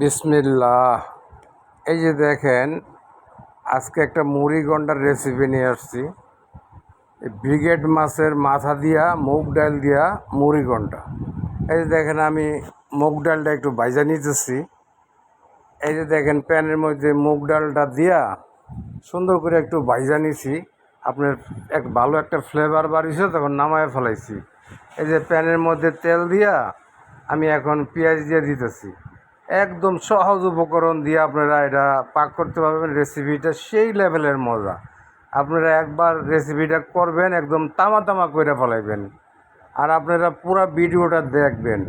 বিসমিল্লাহ। এই যে দেখেন, আজকে একটা মুড়ি গন্ডার রেসিপি নিয়ে আসছি। ব্রিগেড মাছের মাথা দিয়া, মুগ ডাল দিয়া মুড়ি গন্ডা। এই যে দেখেন, আমি মুগ ডালটা একটু ভাইজা নিতেছি। এই যে দেখেন, প্যানের মধ্যে মুগ ডালটা দিয়া সুন্দর করে একটু ভাইজা নিছি। আপনার এক ভালো একটা ফ্লেভার বাড়িছে তখন নামায় ফেলাইছি। এই যে প্যানের মধ্যে তেল দিয়া আমি এখন পেঁয়াজ দিয়ে দিতেছি। একদম সহজ উপকরণ দিয়ে আপনারা এটা পাক করতে পারবেন রেসিপিটা সেই লেভেলের মজা। আপনারা একবার রেসিপিটা করবেন, একদম তামা তামা করে ফেলাইবেন। আর আপনারা পুরো ভিডিওটা দেখবেন।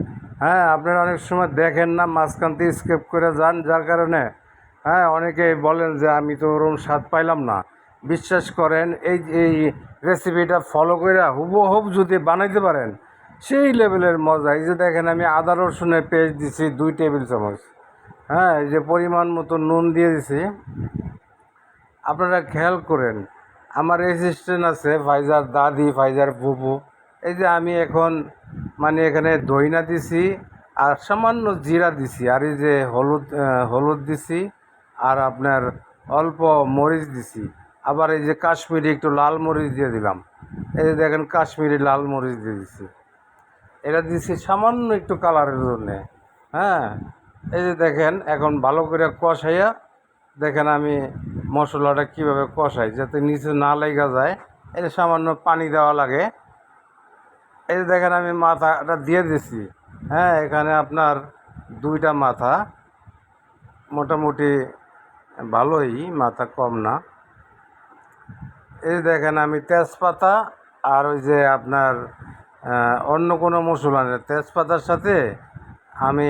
হ্যাঁ আপনারা অনেক সময় দেখেন না, মাঝখান স্কেপ করে যান, যার কারণে হ্যাঁ অনেকেই বলেন যে, আমি তো ওরকম স্বাদ পাইলাম না। বিশ্বাস করেন, এই এই রেসিপিটা ফলো করে হুবহুব যদি বানাইতে পারেন সেই লেভেলের মজা। এই যে দেখেন, আমি আদা রসুনের পেস্ট দিছি, দুই টেবিল চামচ। হ্যাঁ এই যে পরিমাণ মতো নুন দিয়ে দিছি। আপনারা খেয়াল করেন, আমার অ্যাসিস্ট্যান্ট আছে ফাইজার দাদি ফাইজার ফুপু এই যে আমি এখন মানে এখানে দইনা দিছি আর সামান্য জিরা দিছি আর এই যে হলুদ হলুদ দিছি আর আপনার অল্প মরিচ দিছি। আবার এই যে কাশ্মীরি একটু লাল মরিচ দিয়ে দিলাম। এই যে দেখেন, কাশ্মীরি লাল মরিচ দিয়ে দিছি। এটা দিছি সামান্য একটু কালারের জন্যে। হ্যাঁ এই যে দেখেন, এখন ভালো করে কষাইয়া দেখেন আমি মশলাটা কীভাবে কষাই, যাতে নিচে না লেগা যায়। এটা সামান্য পানি দেওয়া লাগে। এই যে দেখেন আমি মাথাটা দিয়ে দিছি। হ্যাঁ এখানে আপনার দুইটা মাথা। মোটামুটি ভালোই, মাথা কম না। এই দেখেন আমি তেজপাতা আর ওই যে আপনার অন্য কোনো মশলা নেই তেজপাতার সাথে আমি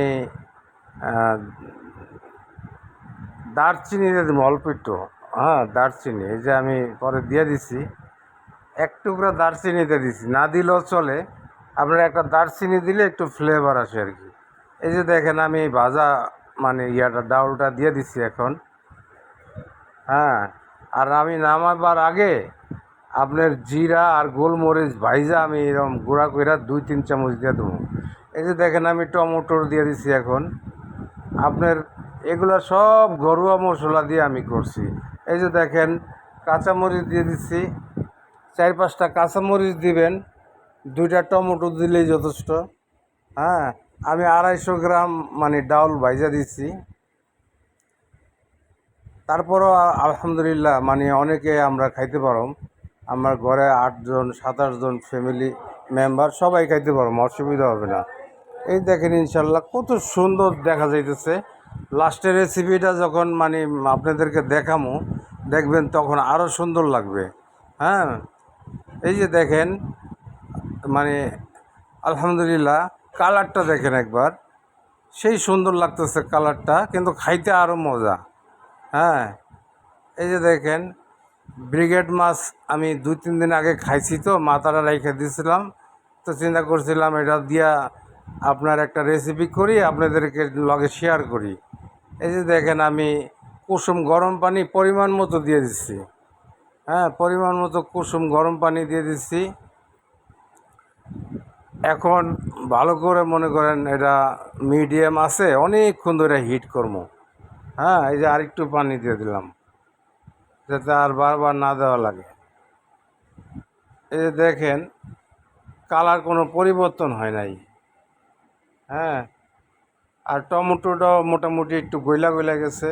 দারচিনি দিয়ে দেবো অল্প একটু। হ্যাঁ দারচিনি, এই যে আমি পরে দিয়ে দিছি। এক টুকরা দারচিনিতে দিছি। না দিলেও চলে। আপনার একটা দারচিনি দিলে একটু ফ্লেভার আসে আর কি। এই যে দেখেন, আমি ভাজা মানে ইয়াটা, ডাউলটা দিয়ে দিছি এখন। হ্যাঁ আর আমি নামাবার আগে আপনার জিরা আর গোলমরিচ ভাইজা আমি এরকম গুঁড়া কইরা দুই, তিন চামচ দিয়ে দেবো। এই যে দেখেন আমি টমেটোর দিয়ে দিছি এখন। আপনার এগুলো সব ঘরোয়া মশলা দিয়ে আমি করছি। এই যে দেখেন কাঁচামরিচ দিয়ে দিচ্ছি চার পাঁচটা কাঁচামরিচ দিবেন। দুইটা টমেটো দিলেই যথেষ্ট। হ্যাঁ আমি আড়াইশো গ্রাম মানে ডাউল ভাইজা দিচ্ছি তারপরও আলহামদুলিল্লাহ মানে অনেকে আমরা খাইতে পারম। আমার ঘরে আটজন সাতাশ জন ফ্যামিলি মেম্বার সবাই খাইতে পারম অসুবিধা হবে না। এই দেখেন ইনশাল্লাহ, কত সুন্দর দেখা যাইতেছে। লাস্টের রেসিপিটা যখন মানে আপনাদেরকে দেখামো, দেখবেন তখন আরও সুন্দর লাগবে। হ্যাঁ? এই যে দেখেন মানে আলহামদুলিল্লাহ, কালারটা দেখেন একবার। সেই সুন্দর লাগতেছে কালারটা, কিন্তু খাইতে আরও মজা। হ্যাঁ? এই যে দেখেন ব্রিগেড মাছ আমি দুই, তিন দিন আগে খাইছি তো, মাথাটা রেখে দিয়েছিলাম তো চিন্তা করছিলাম এটা দিয়া আপনার একটা রেসিপি করি, আপনাদেরকে লগে শেয়ার করি। এই যে দেখেন আমি কুসুম গরম পানি পরিমাণ মতো দিয়ে দিচ্ছি হ্যাঁ পরিমাণ মতো কুসুম গরম পানি দিয়ে দিচ্ছি এখন ভালো করে মনে করেন এটা মিডিয়াম আছে, অনেকক্ষণ ধরে হিট করব। হ্যাঁ এই যে আরেকটু পানি দিয়ে দিলাম। যাতে আর বারবার না দেওয়া লাগে। এই যে দেখেন, কালার কোনো পরিবর্তন হয় নাই। হ্যাঁ? আর টমেটোটাও মোটামুটি একটু গইলা গইলা গেছে।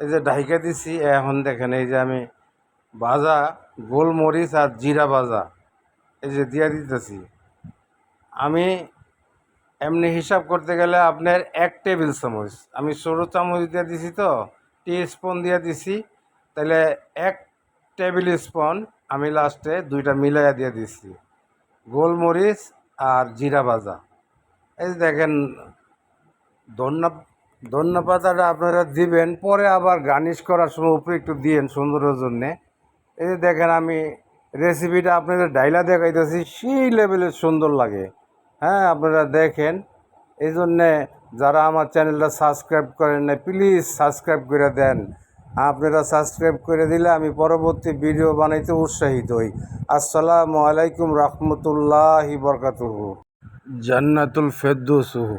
এই যে ঢাইকা দিছি, এখন দেখেন এই যে আমি ভাজা গোলমরিচ আর জিরা ভাজা, এই যে দিয়া দিতেছি। আমি এমনি হিসাব করতে গেলে আপনার এক টেবিল চামচ, আমি সরু চামচ দিয়ে দিছি তো, টি স্পুন দিয়ে দিছি তাহলে এক টেবিল স্পুন আমি লাস্টে দুইটা মিলাইয়া দিয়ে দিছি। গোলমরিচ আর জিরা ভাজা। এই যে দেখেন, ধন্যা ধন্য পাতাটা আপনারা দিবেন, পরে আবার গার্নিশ করার সময় উপরে একটু দিয়েন সুন্দরের জন্যে। এই যে দেখেন, আমি রেসিপিটা আপনাদের ডাইলা দেখাইতেছি, সেই লেভেলের সুন্দর লাগে। হ্যাঁ আপনারা দেখেন। এই জন্যে যারা আমার চ্যানেলটা সাবস্ক্রাইব করেন না প্লিজ সাবস্ক্রাইব করে দেন। আপনারা সাবস্ক্রাইব করে দিলে আমি পরবর্তী ভিডিও বানাইতে উৎসাহিত হই। আসসালামু আলাইকুম রহমতুল্লাহি বরকাতুহু। জান্নাতুল ফেরদৌসুহু।